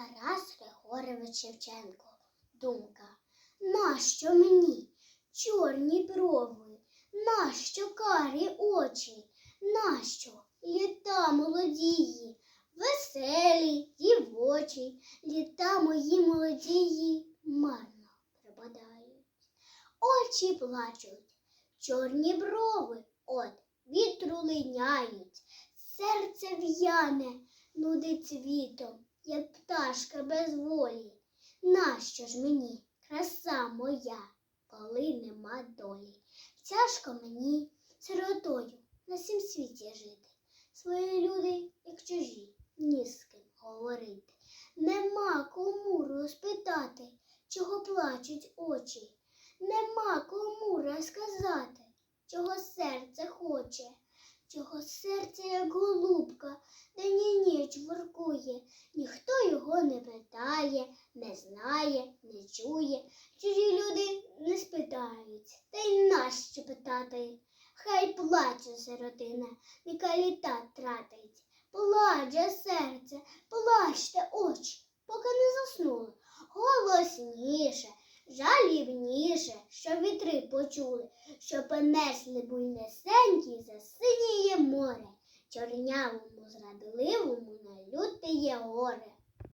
Тарас Григорович Шевченко. Думка. Нащо мені чорні брови? Нащо карі очі? Нащо літа молодії, веселі, дівочі, літа мої молодії марно припадають. Очі плачуть, чорні брови от вітру линяють, серце в'яне, нудить світом, як пташка без волі. Нащо ж мені, краса моя, коли нема долі? Тяжко мені сиротою на сім світі жити. Свої люди, як чужі, ні з ким говорити. Нема кому розпитати, чого плачуть очі. Нема кому розказати, чого серце хоче, чого серце, як голубка, Ніхто його не питає, не знає, не чує. Чужі люди не спитають, та й нащо питати? Хай плаче сиротина, яка літа тратить. Плаче серце, плачте очі, поки не заснули. Голосніше, жалібніше, щоб вітри почули, що понесли буйнесенькі за синіє море, чорнявому зрадливому meia hora.